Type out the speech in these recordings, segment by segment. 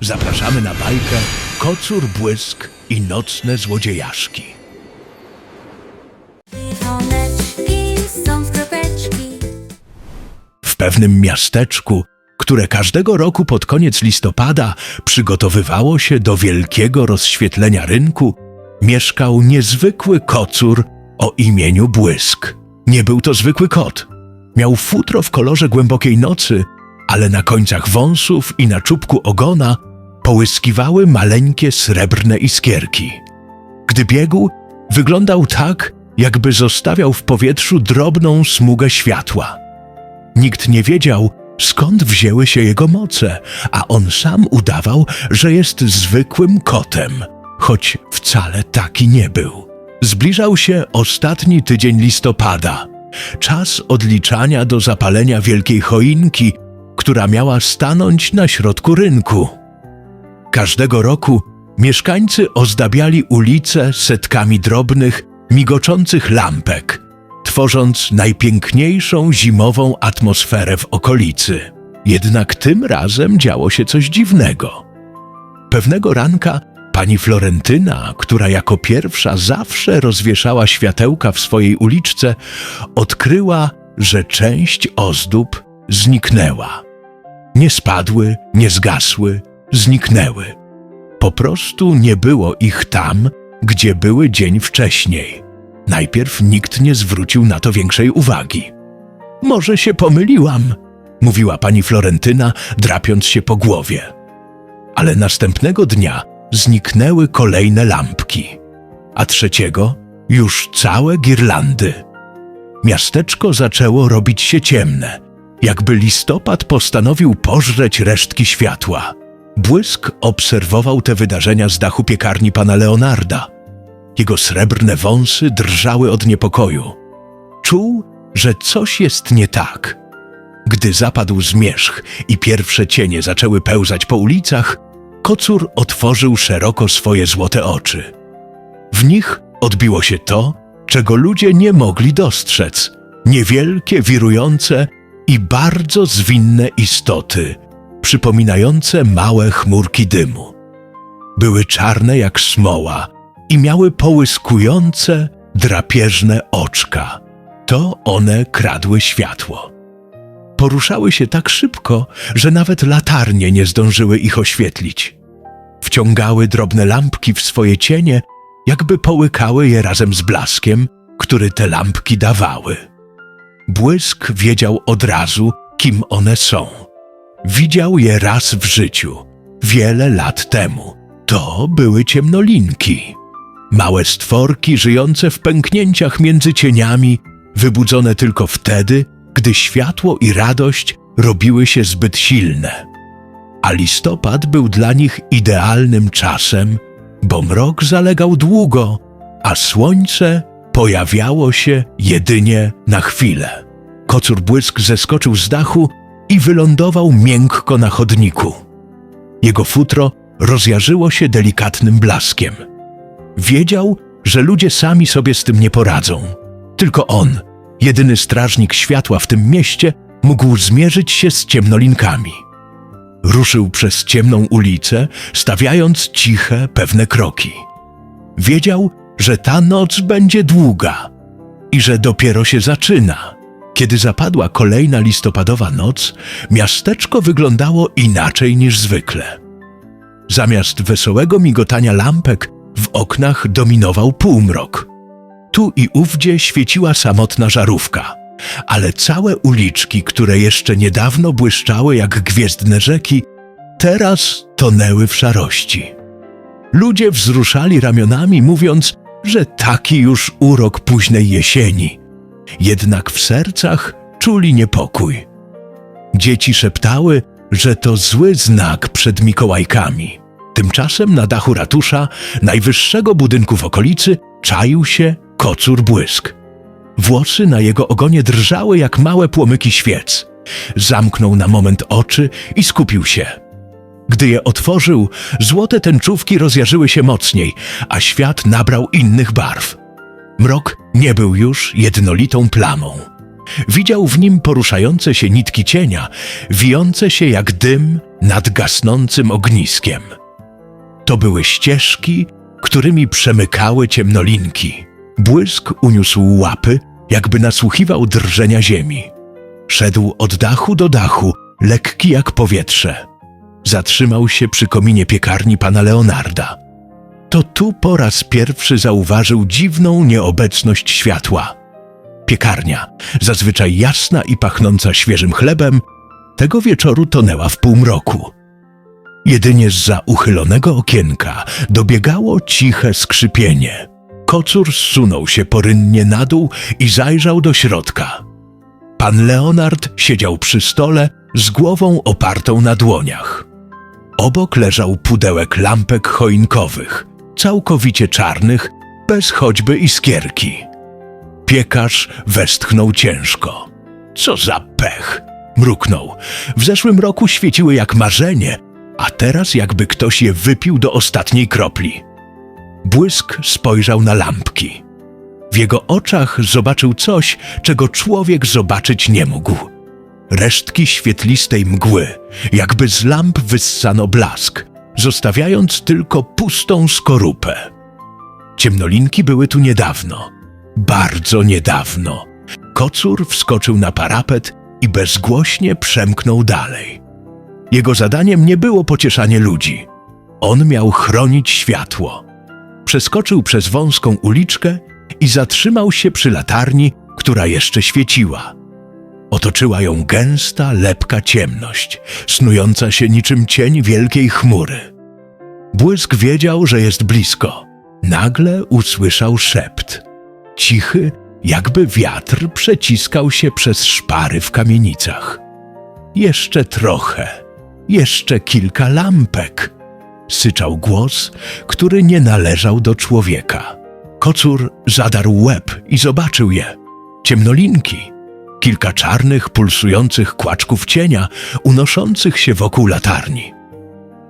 Zapraszamy na bajkę Kocur, Błysk i Nocne Złodziejaszki. Są. W pewnym miasteczku, które każdego roku pod koniec listopada przygotowywało się do wielkiego rozświetlenia rynku, mieszkał niezwykły kocur o imieniu Błysk. Nie był to zwykły kot. Miał futro w kolorze głębokiej nocy, ale na końcach wąsów i na czubku ogona połyskiwały maleńkie srebrne iskierki. Gdy biegł, wyglądał tak, jakby zostawiał w powietrzu drobną smugę światła. Nikt nie wiedział, skąd wzięły się jego moce, a on sam udawał, że jest zwykłym kotem, choć wcale taki nie był. Zbliżał się ostatni tydzień listopada, czas odliczania do zapalenia wielkiej choinki, która miała stanąć na środku rynku. Każdego roku mieszkańcy ozdabiali ulice setkami drobnych, migoczących lampek, tworząc najpiękniejszą zimową atmosferę w okolicy. Jednak tym razem działo się coś dziwnego. Pewnego ranka pani Florentyna, która jako pierwsza zawsze rozwieszała światełka w swojej uliczce, odkryła, że część ozdób zniknęła. Nie spadły, nie zgasły, zniknęły. Po prostu nie było ich tam, gdzie były dzień wcześniej. Najpierw nikt nie zwrócił na to większej uwagi. Może się pomyliłam, mówiła pani Florentyna, drapiąc się po głowie. Ale następnego dnia zniknęły kolejne lampki, a trzeciego już całe girlandy. Miasteczko zaczęło robić się ciemne, jakby listopad postanowił pożreć resztki światła. Błysk obserwował te wydarzenia z dachu piekarni pana Leonarda. Jego srebrne wąsy drżały od niepokoju. Czuł, że coś jest nie tak. Gdy zapadł zmierzch i pierwsze cienie zaczęły pełzać po ulicach, kocur otworzył szeroko swoje złote oczy. W nich odbiło się to, czego ludzie nie mogli dostrzec niewielkie, wirujące i bardzo zwinne istoty, przypominające małe chmurki dymu. Były czarne jak smoła i miały połyskujące, drapieżne oczka. To one kradły światło. Poruszały się tak szybko, że nawet latarnie nie zdążyły ich oświetlić. Wciągały drobne lampki w swoje cienie, jakby połykały je razem z blaskiem, który te lampki dawały. Błysk wiedział od razu, kim one są. Widział je raz w życiu, wiele lat temu. To były ciemnolinki. Małe stworki żyjące w pęknięciach między cieniami, wybudzone tylko wtedy, gdy światło i radość robiły się zbyt silne. A listopad był dla nich idealnym czasem, bo mrok zalegał długo, a słońce pojawiało się jedynie na chwilę. Kocur błysk zeskoczył z dachu i wylądował miękko na chodniku. Jego futro rozjarzyło się delikatnym blaskiem. Wiedział, że ludzie sami sobie z tym nie poradzą. Tylko on, jedyny strażnik światła w tym mieście, mógł zmierzyć się z ciemnolinkami. Ruszył przez ciemną ulicę, stawiając ciche, pewne kroki. Wiedział, że ta noc będzie długa i że dopiero się zaczyna. Kiedy zapadła kolejna listopadowa noc, miasteczko wyglądało inaczej niż zwykle. Zamiast wesołego migotania lampek, w oknach dominował półmrok. Tu i ówdzie świeciła samotna żarówka, ale całe uliczki, które jeszcze niedawno błyszczały jak gwiezdne rzeki, teraz tonęły w szarości. Ludzie wzruszali ramionami, mówiąc, że taki już urok późnej jesieni. Jednak w sercach czuli niepokój. Dzieci szeptały, że to zły znak przed Mikołajkami. Tymczasem na dachu ratusza, najwyższego budynku w okolicy, czaił się kocur błysk. Włosy na jego ogonie drżały jak małe płomyki świec. Zamknął na moment oczy i skupił się. Gdy je otworzył, złote tęczówki rozjarzyły się mocniej, a świat nabrał innych barw. Mrok nie był już jednolitą plamą. Widział w nim poruszające się nitki cienia, wijące się jak dym nad gasnącym ogniskiem. To były ścieżki, którymi przemykały ciemnolinki. Błysk uniósł łapy, jakby nasłuchiwał drżenia ziemi. Szedł od dachu do dachu, lekki jak powietrze. Zatrzymał się przy kominie piekarni pana Leonarda. To tu po raz pierwszy zauważył dziwną nieobecność światła. Piekarnia, zazwyczaj jasna i pachnąca świeżym chlebem, tego wieczoru tonęła w półmroku. Jedynie zza uchylonego okienka dobiegało ciche skrzypienie. Kocur zsunął się porynnie na dół i zajrzał do środka. Pan Leonard siedział przy stole z głową opartą na dłoniach. Obok leżał pudełek lampek choinkowych, całkowicie czarnych, bez choćby iskierki. Piekarz westchnął ciężko. Co za pech! Mruknął. W zeszłym roku świeciły jak marzenie, a teraz jakby ktoś je wypił do ostatniej kropli. Błysk spojrzał na lampki. W jego oczach zobaczył coś, czego człowiek zobaczyć nie mógł. Resztki świetlistej mgły, jakby z lamp wyssano blask, zostawiając tylko pustą skorupę. Ciemnolinki były tu niedawno, bardzo niedawno. Kocur wskoczył na parapet i bezgłośnie przemknął dalej. Jego zadaniem nie było pocieszanie ludzi. On miał chronić światło. Przeskoczył przez wąską uliczkę i zatrzymał się przy latarni, która jeszcze świeciła. Otoczyła ją gęsta, lepka ciemność, snująca się niczym cień wielkiej chmury. Błysk wiedział, że jest blisko. Nagle usłyszał szept. Cichy, jakby wiatr przeciskał się przez szpary w kamienicach. Jeszcze trochę, jeszcze kilka lampek. Syczał głos, który nie należał do człowieka. Kocur zadarł łeb i zobaczył je. Ciemnolinki, kilka czarnych, pulsujących kłaczków cienia, unoszących się wokół latarni.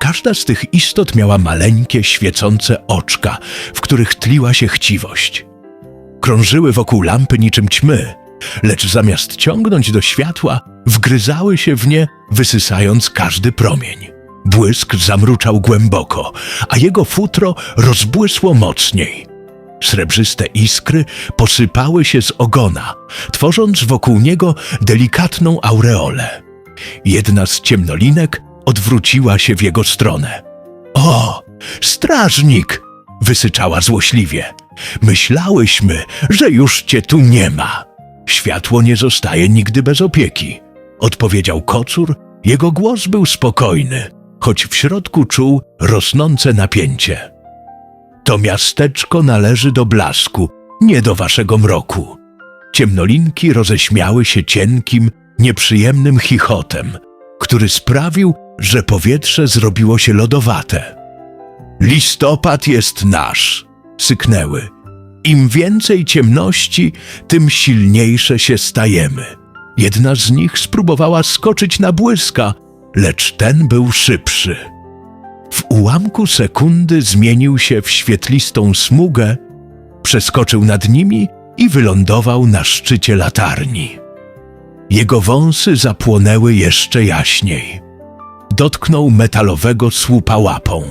Każda z tych istot miała maleńkie, świecące oczka, w których tliła się chciwość. Krążyły wokół lampy niczym ćmy, lecz zamiast ciągnąć do światła, wgryzały się w nie, wysysając każdy promień. Błysk zamruczał głęboko, a jego futro rozbłysło mocniej. Srebrzyste iskry posypały się z ogona, tworząc wokół niego delikatną aureolę. Jedna z ciemnolinek odwróciła się w jego stronę. O, strażnik! wysyczała złośliwie. Myślałyśmy, że już cię tu nie ma. Światło nie zostaje nigdy bez opieki, odpowiedział kocur. Jego głos był spokojny, choć w środku czuł rosnące napięcie. To miasteczko należy do blasku, nie do waszego mroku. Ciemnolinki roześmiały się cienkim, nieprzyjemnym chichotem, który sprawił, że powietrze zrobiło się lodowate. Listopad jest nasz, syknęły. Im więcej ciemności, tym silniejsze się stajemy. Jedna z nich spróbowała skoczyć na błyska, lecz ten był szybszy. Ułamku sekundy zmienił się w świetlistą smugę, przeskoczył nad nimi i wylądował na szczycie latarni. Jego wąsy zapłonęły jeszcze jaśniej. Dotknął metalowego słupa łapą.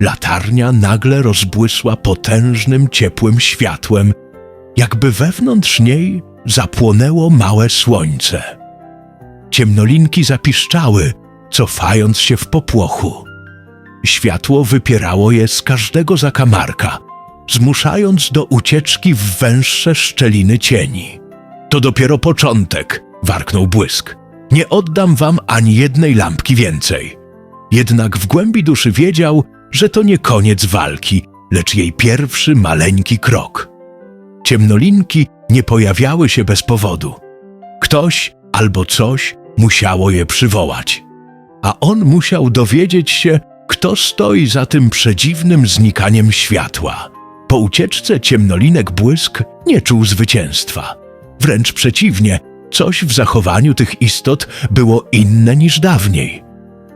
Latarnia nagle rozbłysła potężnym, ciepłym światłem, jakby wewnątrz niej zapłonęło małe słońce. Ciemnolinki zapiszczały, cofając się w popłochu. Światło wypierało je z każdego zakamarka, zmuszając do ucieczki w węższe szczeliny cieni. To dopiero początek, warknął błysk. Nie oddam wam ani jednej lampki więcej. Jednak w głębi duszy wiedział, że to nie koniec walki, lecz jej pierwszy maleńki krok. Ciemnolinki nie pojawiały się bez powodu. Ktoś albo coś musiało je przywołać. A on musiał dowiedzieć się, kto stoi za tym przedziwnym znikaniem światła. Po ucieczce ciemnolinek błysk nie czuł zwycięstwa. Wręcz przeciwnie, coś w zachowaniu tych istot było inne niż dawniej.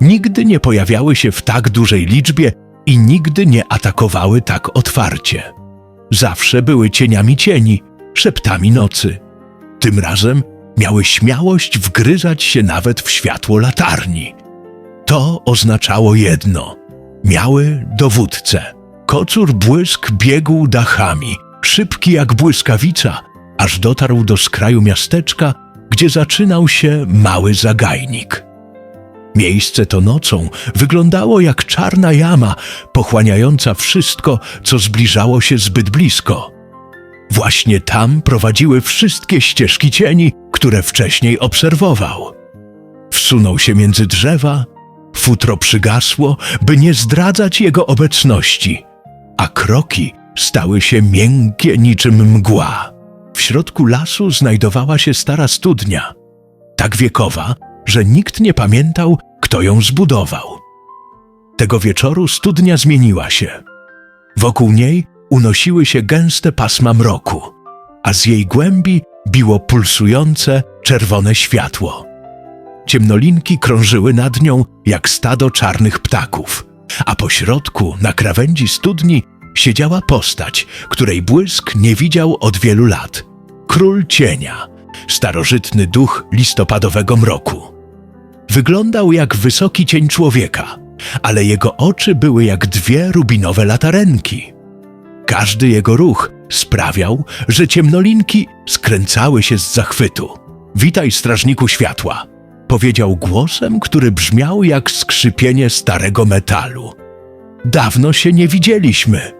Nigdy nie pojawiały się w tak dużej liczbie i nigdy nie atakowały tak otwarcie. Zawsze były cieniami cieni, szeptami nocy. Tym razem miały śmiałość wgryzać się nawet w światło latarni. To oznaczało jedno. Miały dowódcę. Kocur błysk biegł dachami, szybki jak błyskawica, aż dotarł do skraju miasteczka, gdzie zaczynał się mały zagajnik. Miejsce to nocą wyglądało jak czarna jama, pochłaniająca wszystko, co zbliżało się zbyt blisko. Właśnie tam prowadziły wszystkie ścieżki cieni, które wcześniej obserwował. Wsunął się między drzewa, futro przygasło, by nie zdradzać jego obecności, a kroki stały się miękkie niczym mgła. W środku lasu znajdowała się stara studnia, tak wiekowa, że nikt nie pamiętał, kto ją zbudował. Tego wieczoru studnia zmieniła się. Wokół niej unosiły się gęste pasma mroku, a z jej głębi biło pulsujące czerwone światło. Ciemnolinki krążyły nad nią jak stado czarnych ptaków, a po środku, na krawędzi studni, siedziała postać, której błysk nie widział od wielu lat. Król cienia, starożytny duch listopadowego mroku. Wyglądał jak wysoki cień człowieka, ale jego oczy były jak dwie rubinowe latarenki. Każdy jego ruch sprawiał, że ciemnolinki skręcały się z zachwytu. Witaj, strażniku światła, powiedział głosem, który brzmiał jak skrzypienie starego metalu. Dawno się nie widzieliśmy.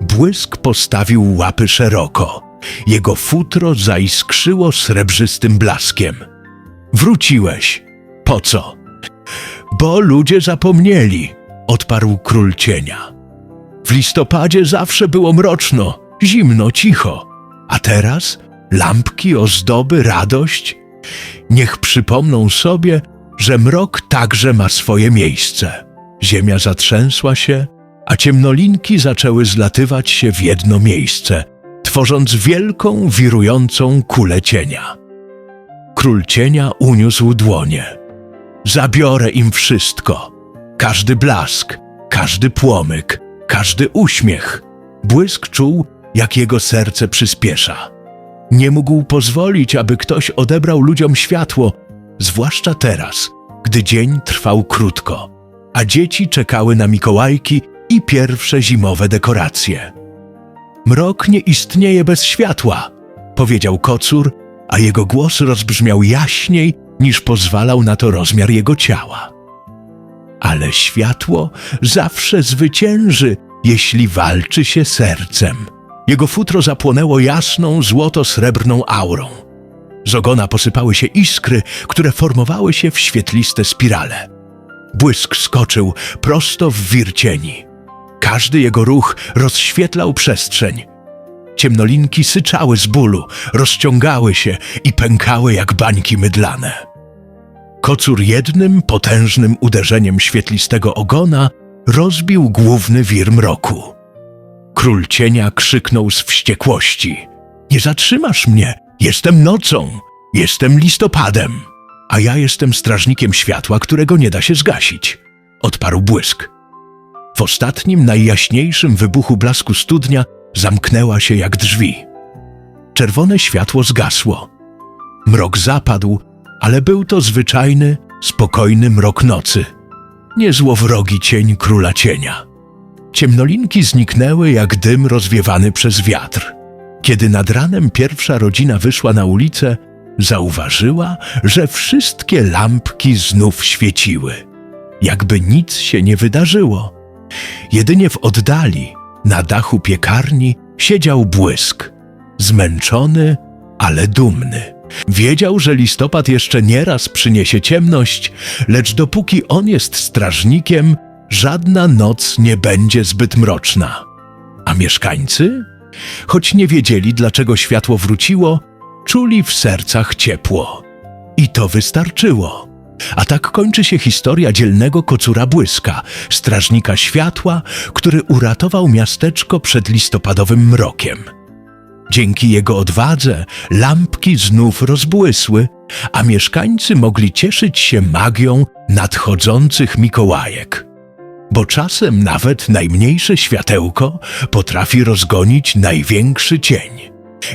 Błysk postawił łapy szeroko. Jego futro zaiskrzyło srebrzystym blaskiem. Wróciłeś. Po co? Bo ludzie zapomnieli, odparł król cienia. W listopadzie zawsze było mroczno, zimno, cicho. A teraz lampki, ozdoby, radość. Niech przypomną sobie, że mrok także ma swoje miejsce. Ziemia zatrzęsła się, a ciemnolinki zaczęły zlatywać się w jedno miejsce, tworząc wielką, wirującą kulę cienia. Król cienia uniósł dłonie. Zabiorę im wszystko. Każdy blask, każdy płomyk, każdy uśmiech. Błysk czuł, jak jego serce przyspiesza. Nie mógł pozwolić, aby ktoś odebrał ludziom światło, zwłaszcza teraz, gdy dzień trwał krótko, a dzieci czekały na Mikołajki i pierwsze zimowe dekoracje. Mrok nie istnieje bez światła, powiedział kocur, a jego głos rozbrzmiał jaśniej niż pozwalał na to rozmiar jego ciała. Ale światło zawsze zwycięży, jeśli walczy się sercem. Jego futro zapłonęło jasną, złoto-srebrną aurą. Z ogona posypały się iskry, które formowały się w świetliste spirale. Błysk skoczył prosto w wir cieni. Każdy jego ruch rozświetlał przestrzeń. Ciemnolinki syczały z bólu, rozciągały się i pękały jak bańki mydlane. Kocur jednym potężnym uderzeniem świetlistego ogona rozbił główny wir mroku. Król cienia krzyknął z wściekłości: Nie zatrzymasz mnie! Jestem nocą! Jestem listopadem! A ja jestem strażnikiem światła, którego nie da się zgasić. Odparł błysk. W ostatnim, najjaśniejszym wybuchu blasku studnia zamknęła się jak drzwi. Czerwone światło zgasło. Mrok zapadł, ale był to zwyczajny, spokojny mrok nocy. Nie złowrogi cień króla cienia. Ciemnolinki zniknęły jak dym rozwiewany przez wiatr. Kiedy nad ranem pierwsza rodzina wyszła na ulicę, zauważyła, że wszystkie lampki znów świeciły. Jakby nic się nie wydarzyło. Jedynie w oddali, na dachu piekarni, siedział błysk. Zmęczony, ale dumny. Wiedział, że listopad jeszcze nieraz przyniesie ciemność, lecz dopóki on jest strażnikiem, żadna noc nie będzie zbyt mroczna. A mieszkańcy? Choć nie wiedzieli, dlaczego światło wróciło, czuli w sercach ciepło. I to wystarczyło. A tak kończy się historia dzielnego kocura błyska, strażnika światła, który uratował miasteczko przed listopadowym mrokiem. Dzięki jego odwadze lampki znów rozbłysły, a mieszkańcy mogli cieszyć się magią nadchodzących Mikołajek. Bo czasem nawet najmniejsze światełko potrafi rozgonić największy cień.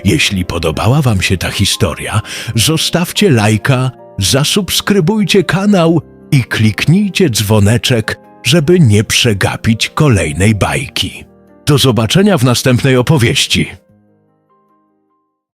Jeśli podobała Wam się ta historia, zostawcie lajka, zasubskrybujcie kanał i kliknijcie dzwoneczek, żeby nie przegapić kolejnej bajki. Do zobaczenia w następnej opowieści.